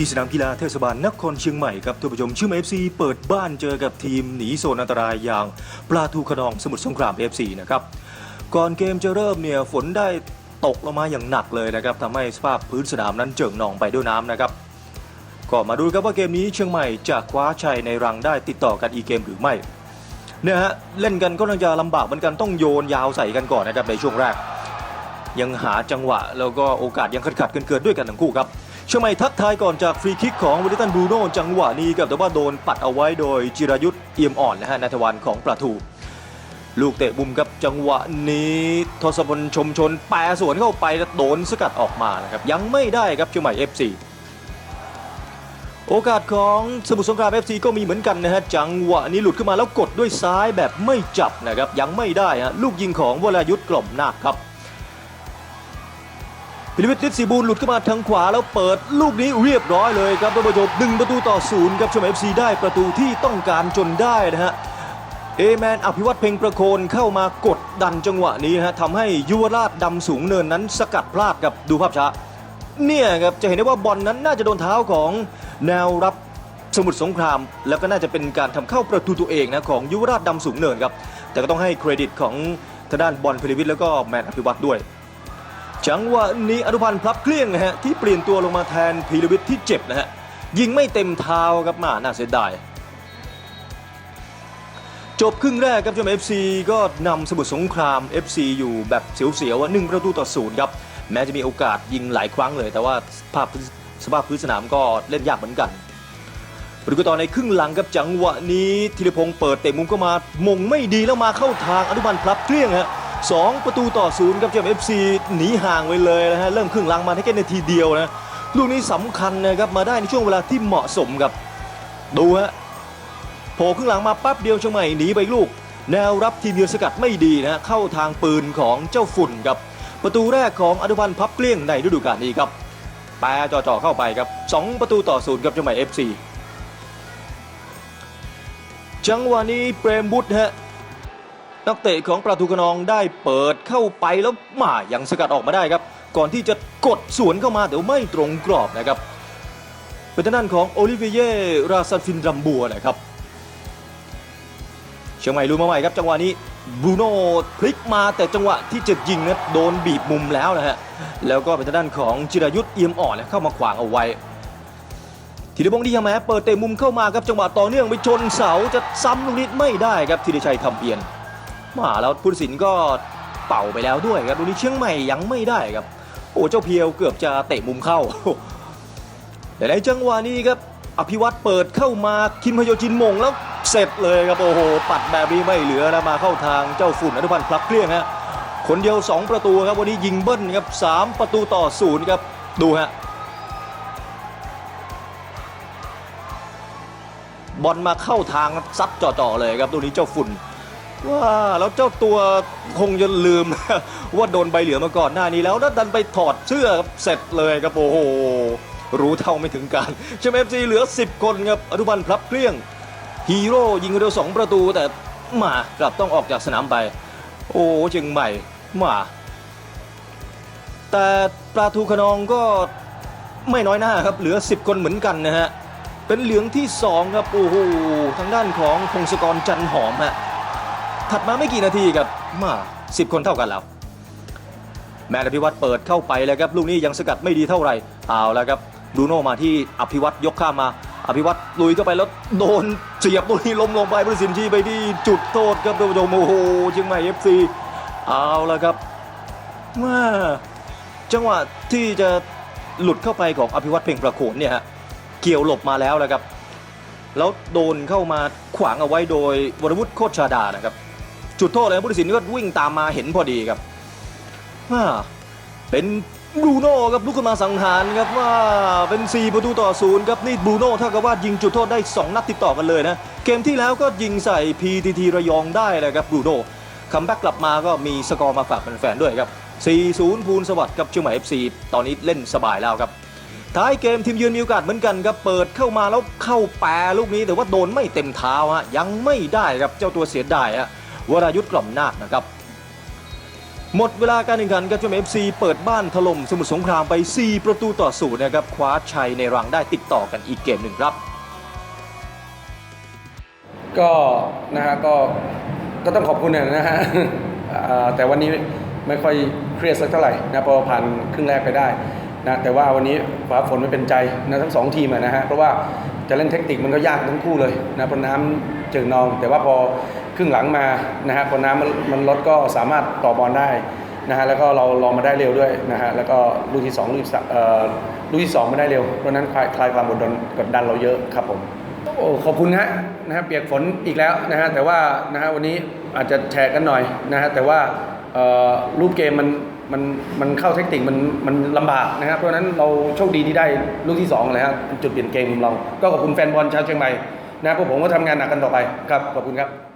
ที่สนามกีฬาเทศบาลนครเชียงใหม่ครับท่านผู้ชมชื่อเอฟซีเปิดบ้านเจอกับทีมหนีโซนอันตรายอย่างปลาทูขนองสมุทรสงคราม FC นะครับก่อนเกมจะเริ่มเนี่ยฝนได้ตกลงมาอย่างหนักเลยนะครับทำให้สภาพพื้นสนามนั้นเจิ่งหนองไปด้วยน้ำนะครับก็มาดูครับว่าเกมนี้เชียงใหม่จะคว้าชัยในรังได้ติดต่อกันอีกเกมหรือไม่เนี่ยฮะเล่นกันก็น่าจะลำบากเหมือนกันต้องโยนยาวใส่กันก่อนนะครับในช่วงแรก ยังหาจังหวะแล้วก็โอกาสยังขัดขัดๆกันเกิดด้วยกันทั้งคู่ครับ เชียงใหม่ทักทายก่อนจากฟรีคิกของวอลิตันบูโน่จังหวะนี้ครับแต่ว่าโดนปัดเอาไว้โดยจิรายุทธ์เอี่ยมอ่อนนะฮะนัทวันของปลาทูลูกเตะมุมครับจังหวะนี้ทศพลชมชนแปรสวนเข้าไปแล้วโดนสกัดออกมานะครับยังไม่ได้ครับเชียงใหม่ FC โอกาสของสมุทรสงคราม FC ก็มีเหมือนกันนะฮะจังหวะนี้หลุดขึ้นมาแล้วกดด้วยซ้ายแบบไม่จับนะครับยังไม่ได้ฮะลูกยิงของวรายุทธ์กล่อมนาคครับ พิริวิทย์ฤทธิ์ศรีบูลหลุดขึ้นมาทางขวาแล้วเปิดลูกนี้เรียบร้อยเลยครับท่านผู้ชมหนึ่งประตูต่อศูนย์ครับชมเอฟซีได้ประตูที่ต้องการจนได้นะฮะเอแมนอภิวัตเพ่งประโคนเข้ามากดดันจังหวะนี้นะฮะทำให้ยุวราชดำสูงเนินนั้นสกัดพลาดกับดูภาพช้าเนี่ยครับจะเห็นได้ว่าบอลนั้นน่าจะโดนเท้าของแนวรับสมุทรสงคราม แล้วก็น่าจะเป็นการทำเข้าประตูตัวเองนะของยุวราชดำสูงเนินครับแต่ก็ต้องให้เครดิตของทางด้านบอลพิริวิทย์แล้วก็แมนอภิวัตด้วย จังหวะนี้อนุพันธ์พลับเคลี่ยงนะฮะที่เปลี่ยนตัวลงมาแทนพีรวิทย์ที่เจ็บนะฮะยิงไม่เต็มเท้าครับมาน่าเสียดายจบครึ่งแรกครับจม FC ก็นำสมุทรสงคราม FC อยู่แบบเสียวๆว่าหนึ่งประตูต่อศูนย์ครับแม้จะมีโอกาสยิงหลายครั้งเลย แต่ว่าสภาพสภาพพื้นสนามก็เล่นยากเหมือนกันปรากฏต่อในครึ่งหลังครับจังหวะนี้ธีรพงศ์เปิดเตะมุมเข้ามามงไม่ดีแล้วมาเข้าทางอนุพันธ์พลับเคลี่ยงฮะ สองประตูต่อศูนย์ครับเจม FC หนีห่างไปเลยนะฮะเริ่มครึ่งหลังมาได้แค่นาทีเดียวนะลูกนี้สำคัญนะครับมาได้ในช่วงเวลาที่เหมาะสมครับดูฮะโผล่ครึ่งหลังมาปั๊บเดียวเชียงใหม่หนีไปลูก แนวรับทีมเยือนสกัดไม่ดีนะฮะเข้าทางปืนของเจ้าฝุ่นครับประตูแรกของอนุพันธ์พับเกลี้ยงในฤดูกาลนี้ครับแปรจ่อๆเข้าไปครับสองประตูต่อศูนย์ครับเชียงใหม่ FC จังหวะนี้เปรมบุตรฮะ นักเตะของประตูกนองได้เปิดเข้าไปแล้วมาอยังสกัดออกมาได้ครับ ก่อนที่จะกดสวนเข้ามาแต่ไม่ตรงกรอบนะครับเป็นทางด้านของโอลิเวียราซันฟินรัมบัวนะครับเชียงใหม่รู้มาใหม่ครับจังหวะนี้บรูโน่พลิกมาแต่จังหวะที่จะยิงนะโดนบีบมุมแล้วนะฮะแล้วก็เป็นทางด้านของจิรายุทธ์เอี่ยมอ่อนนะเข้ามาขวางเอาไว้ธีรพงศ์ดียาแม้เปิดเตะมุมเข้ามาครับจังหวะต่อเนื่องไปชนเสาจะซ้ำลูกนี้ไม่ได้ครับธีรชัยคำเพียน มาแล้วพุทธศิลป์ก็เป่าไปแล้วด้วยครับลูนี้เชียงใหม่ยังไม่ได้ครับ โอ้เจ้าเพียวเกือบจะเตะมุมเข้า แต่ในจังหวะนี้ครับอภิวัตเปิดเข้ามาคิมพโยจินมงแล้วเสร็จเลยครับโอ้โหปัดแบบนี้ไม่เหลือนะมาเข้าทางเจ้าฝุ่นอนุพันธ์พลับเครื่องฮะคนเดียว 2 ประตูครับวันนี้ยิงเบิ้ลครับ3ประตูต่อศูนย์ครับดูฮะบอลมาเข้าทางซัดจ่อๆเลยครับตัวนี้เจ้าฝุ่น ว่าแล้วเจ้าตัวคงจะลืม ว่าโดนใบเหลืองมาก่อนหน้านี้แล้วแล้วดันไปถอดเสื้อเสร็จเลยครับโอ้โหรู้เท่าไม่ถึงการเชมเอฟซีเหลือ 10 คนครับอนุบันพลับเครื่องฮีโร่ยิงคนเดียวสองประตูแต่มากลับต้องออกจากสนามไป โอ้เชียงใหม่มาแต่ปลาทูขนองก็ไม่น้อยหน้าครับเหลือ 10 คนเหมือนกันนะฮะเป็นเหลืองที่2ครับโอ้โหทางด้านของพงศกรจันหอมฮะ ถัดมาไม่กี่นาทีครับมา10คนเท่ากันแล้ว แมนอภิวัตเปิดเข้าไปเลยครับลูกนี้ยังสกัดไม่ดีเท่าไหร่เอาแล้วครับบรูโน่มาที่อภิวัตยกข้ามมา อภิวัตลุยเข้าไปแล้วโดนเสียบลูกนี้ล้มลงไปผู้ตัดสินชี้ไปที่จุดโทษครับท่านผู้ชมโอ้โหเชียงใหม่เอฟซีเอาแล้วครับมาจังหวะที่จะหลุดเข้าไปของอภิวัตเพ่งประโขนเนี่ยฮะเกี่ยวหลบมาแล้วนะครับ แล้วโดนเข้ามาขวางเอาไว้โดยวรวุฒิโคตรชาดานะครับ จุดโทษเลยผู้ตัดสินก็วิ่งตามมาเห็นพอดีครับว่าเป็นบรูโน่ครับลุกขึ้นมาสังหารครับว่าเป็น 4 ประตูต่อศูนย์ครับนี่บรูโน่เท่ากับว่ายิงจุดโทษได้ 2 นัดติดต่อกันเลยนะ เกมที่แล้วก็ยิงใส่ PTT ระยองได้เลยครับบรูโน่คัมแบ็กกลับมาก็มีสกอร์มาฝากแฟนๆด้วยครับ 4-0 ภูลสวัสดิ์กับเชียงใหม่ FC ตอนนี้เล่นสบายแล้วครับท้ายเกมทีมยืนมีโอกาสเหมือนกันครับเปิดเข้ามาแล้วเข้าแปรลูกนี้แต่ว่าโดนไม่เต็มเท้าฮะยังไม่ได้ครับเจ้าตัวเสียดายฮะ วรายุทธกล่อมนาคนะครับ หมดเวลาการแข่งขันครับจอมเอฟซีเปิดบ้านถล่มสมุทรสงครามไป 4 ประตูต่อศูนย์นะครับคว้าชัยในรังได้ติดต่อกันอีกเกมหนึ่งครับ ก็นะฮะก็ก็ต้องขอบคุณนะฮะอ่าแต่วันนี้ไม่ค่อยเครียดสักเท่าไหร่นะเพอผ่านครึ่งแรกไปได้นะแต่ว่าวันนี้ฟ้าฝนไม่เป็นใจนะทั้งสองทีมอะนะฮะเพราะว่าจะเล่นเทคนิคมันก็ยากทั้งคู่เลยนะเพราะน้ำเจิ่งนอง แต่ว่าพอ ครึ่งหลังมานะฮะพอน้ำมันมันลดก็สามารถต่อบอลได้นะฮะแล้วก็เราลองมาได้เร็วด้วยนะฮะแล้วก็ลูกที่สองลูกที่สามเอ่อลูกที่สองไม่ได้เร็วเพราะนั้นคลายคลายความกดดันกดดันเราเยอะครับผมโอ้ขอบคุณฮะนะฮะเปียกฝนอีกแล้วนะฮะแต่ว่านะฮะวันนี้อาจจะแชร์กันหน่อยนะฮะแต่ว่าเอ่อรูปเกมมันมันมันเข้าเทคนิคมันมันลำบากนะครับเพราะนั้นเราโชคดีที่ได้ลูกที่2เลยฮะจุดเปลี่ยนเกมของเราก็ขอบคุณแฟนบอลชาวเชียงใหม่นะพวกผมก็ทำงานหนักกันต่อไปครับขอบคุณครับ